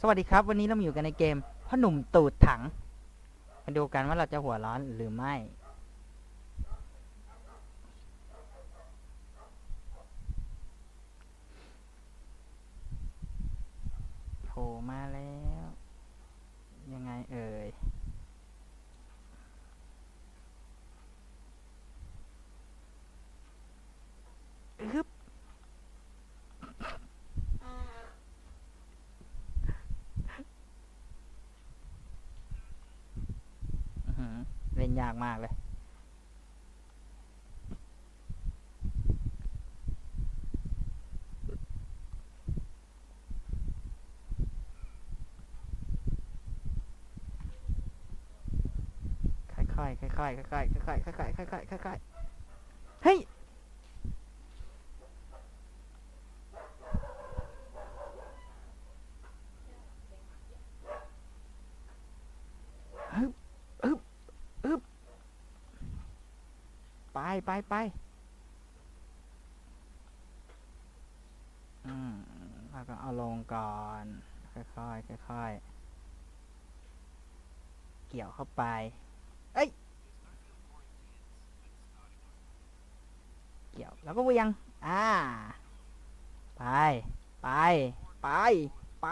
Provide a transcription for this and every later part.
สวัสดีครับ วันนี้เรามาอยู่กันในเกมพ่อหนุ่มตูดถัง มาดูกันว่าเราจะหัวร้อนหรือไม่ โผล่มาแล้ว ยังไงเอ่ย อึ๊บ อื้อหือเล่น ยากมากเลยค่อยๆค่อยๆค่อยๆค่อยๆค่อยๆค่อยๆค่อยๆเฮ้ย ฮึบฮึบฮึบ ไปไปไปอืมแล้วก็เอาลงก่อน ค่อยๆค่อยๆเกี่ยวเข้าไป เอ้ย เกี่ยวแล้วก็เวียง อ่า ไป ไป ไป ไป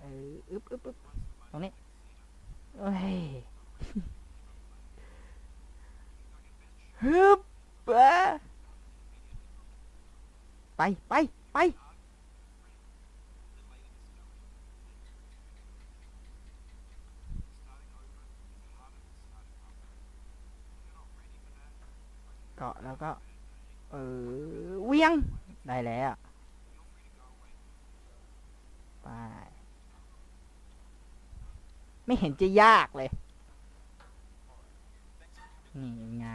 เอออึ๊บอึ๊บอึ๊บตรงนี้เอ้ย ฮึบไปไปไปเกาะแล้วก็ เออเวียง ได้แล้วไปไม่เห็นจะยากเลย นี่ไง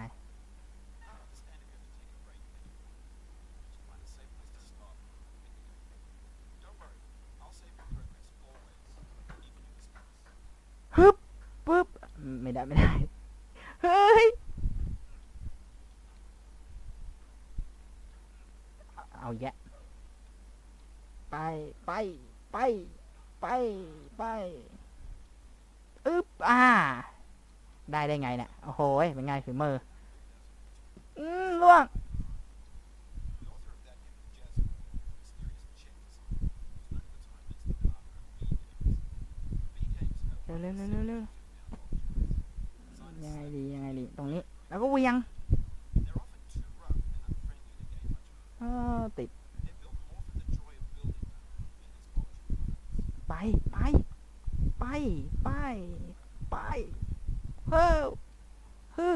ฮึบปึ๊บ ไม่ได้ไม่ได้ เฮ้ย เอาแยะ ไปไปไปไปไปอึ๊บอ่า ได้ได้ไงเนี่ย โอ้โหยเป็นไงฝีมือ อืมล่วงเร็วเร็วเร็วเร็ว งไงดียังไงดีตรงนี้ แล้วก็เวียงเออติด ไป ไป ไป ไป ไป เฮ้อฮู้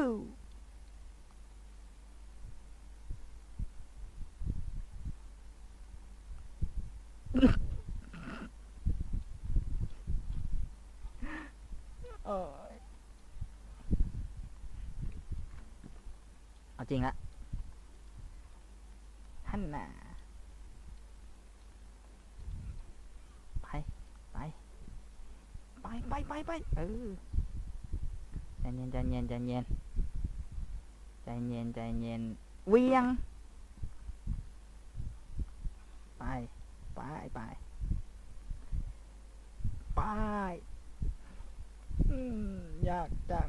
โอ้ยเอา จริงละท่านน่ะไปไปไปไปไปไปเออใจเย็นใจเย็นใจเย็นใจเย็นใจเย็นเวียง ไปไปไปไปอืมยากจัง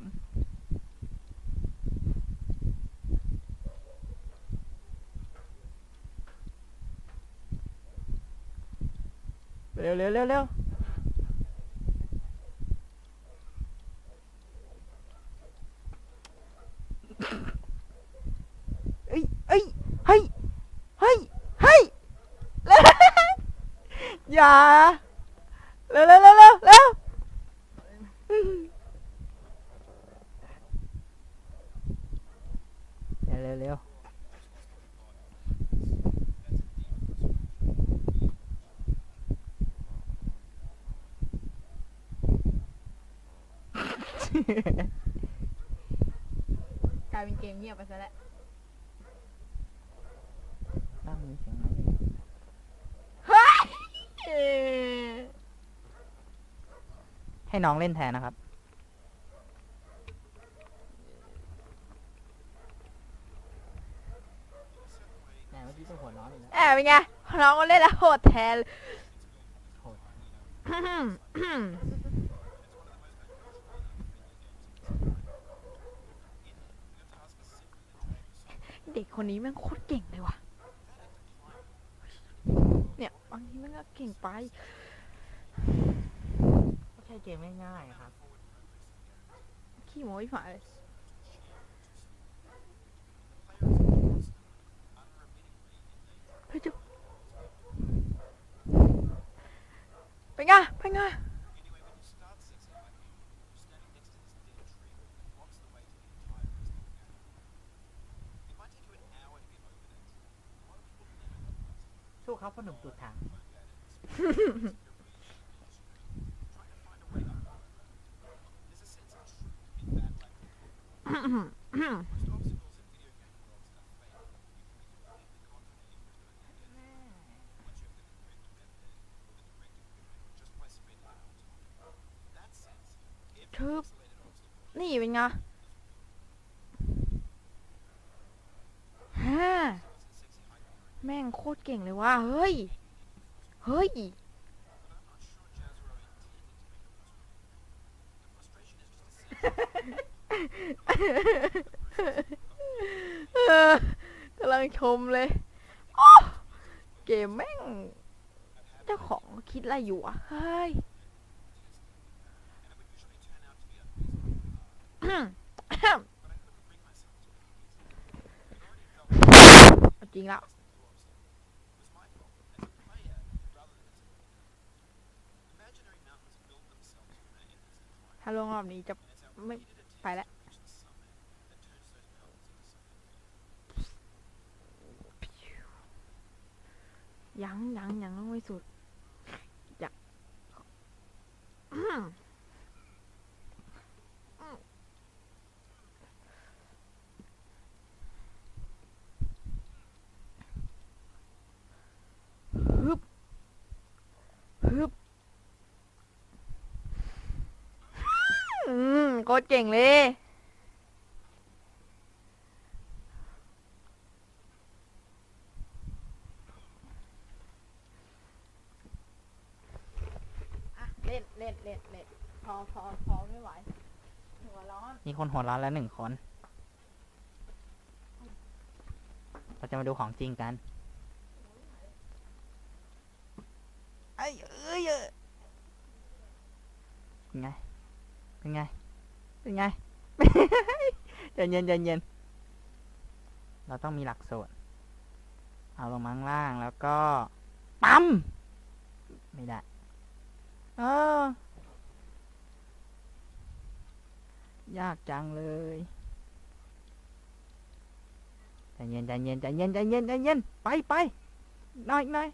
ร็วเร็วเร็วเร็วเอ้ยเอ้ยเฮ้ยเฮ้ยเฮ้ยเร็วอย่าเร็วเร็วเร็วเร็วเร็วเร็วเร็ว กลายเป็นเกมเงียบไปซะแล้วตั้งมีเสียงไหมเอ๊ะให้น้องเล่นแทนนะครับ แหมเมื่อกี้จะหัวร้อนอีกแล้วแอบเป็นไงน้องก็เล่นแล้วโหดแทน โหด เด็กคนนี้แม่งโคตรเก่งเลยว่ะ เนี่ยบางทีแม่งก็เก่งไป ก็แค่เกมง่ายๆครับ ขี้โม้ยผ่าเลยเฮ้ยจุ๊บเป็นไงเป็นไง เขาพ่อหนุ่มตุดถัง ทึบนี่เป็นไงฮ่า แม่งโคตรเก่งเลยว่ะเฮ้ย เฮ้ย เออกำลังชมเลยโอ้เกมแม่ง เจ้าของคิดอะไรอยู่อะ เฮ้ย จริงแล้ว ถ้าลงรอบนี้จะไม่ไปแล้วยังยังยังต้องไม่สุดอยากอืมอืมฮึบฮึบอืม โคตรเก่งเลย อะเล่นเล่นเล่นเล่นพอพอพอไม่ไหว หัวร้อน มีคนหัวเร้อนแล้วหนึ่งคน เราจะมาดูของจริงกัน ไอ้เอ้ยเอ้ยเป็นไง เป็นไง เป็นไงใจเย็นใจเย็นเราต้องมีหลักสูตรเอาลงมาข้างล่างแล้วก็ ปั๊ม ไม่ได้ เออ ยากจังเลยใจเย็นใจเย็นใจเย็นใจเย็นใจเย็น ไปไปหน่อยหน่อย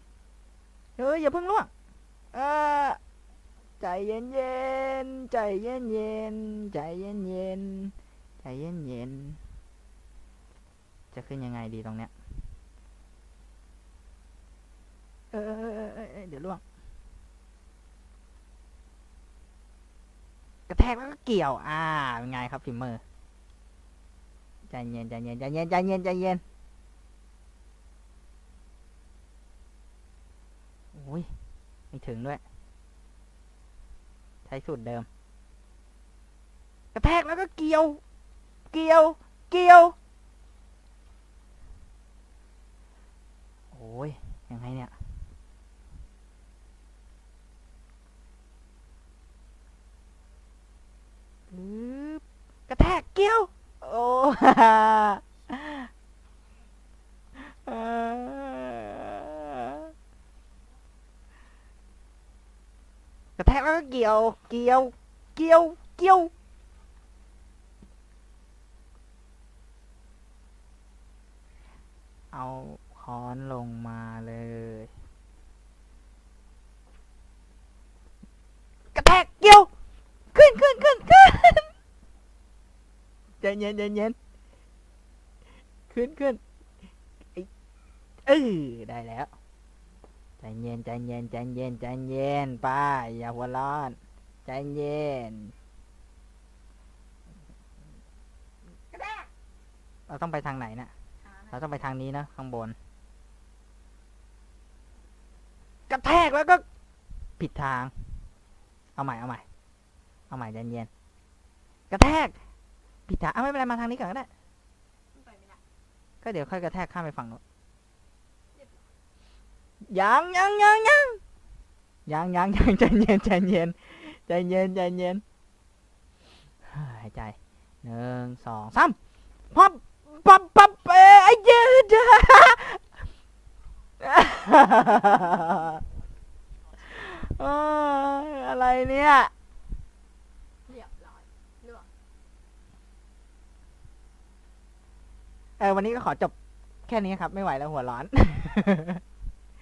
เฮ้ยอย่าเพิ่งล่วง เออ ใจเย็นเย็นใจเย็นเย็นใจเย็นเย็นใจเย็นเย็นจะขึ้นยังไงดีตรงเนี้ย เออเออเออเออเออเดี๋ยวล่วง กระแทกแล้วก็เกี่ยว อ่า เป็นไงครับฟิมเมอร์ ใจเย็นใจเย็นใจเย็นใจเย็นใจเย็นโอ้ย ไม่ถึงด้วย ใช้สูตรเดิม กระแทกแล้วก็เกี่ยว เกี่ยว เกี่ยว โอ้ย ยังไงเนี่ย กระแทกเกี้ยว โอ้ เอ่อกระแทกแล้วก็ เกี่ยว เกี่ยว เกี่ยว เกี่ยว เอาค้อนลงมาเลย กระแทก เกี่ยว ขึ้นขึ้นขึ้นขึ้นใจเย็นใจเย็นขึ้นขึ้นไอ้เออได้แล้ว ใจเย็นใจเย็นใจเย็นใจเย็นไป้าอย่าหัวร้อน ใจเย็นเราต้องไปทางไหนนะเราต้องไปทางนี้นะข้างบน กระแทกแล้วก็ผิดทาง เอาใหม่เอาใหม่ เอาใหม่ใจเย็นกระแทกผิดทางเอาไม่เป็นไรมาทางนี้ก่อนก็ได้ไปไม่ได้ก็เดี๋ยวค่อยกระแทกข้ามไปฝั่งโน้น ยังยังยังยังยังยังยังใจเย็นใจเย็นใจเย็นใจเย็นหายใจหนึ่งสองสามพับปับปับเอ้ยไอ้เจ้าเอ้ยอะไรเนี่ยเออวันนี้ก็ขอจบแค่นี้ครับ ไม่ไหวแล้วหัวร้อน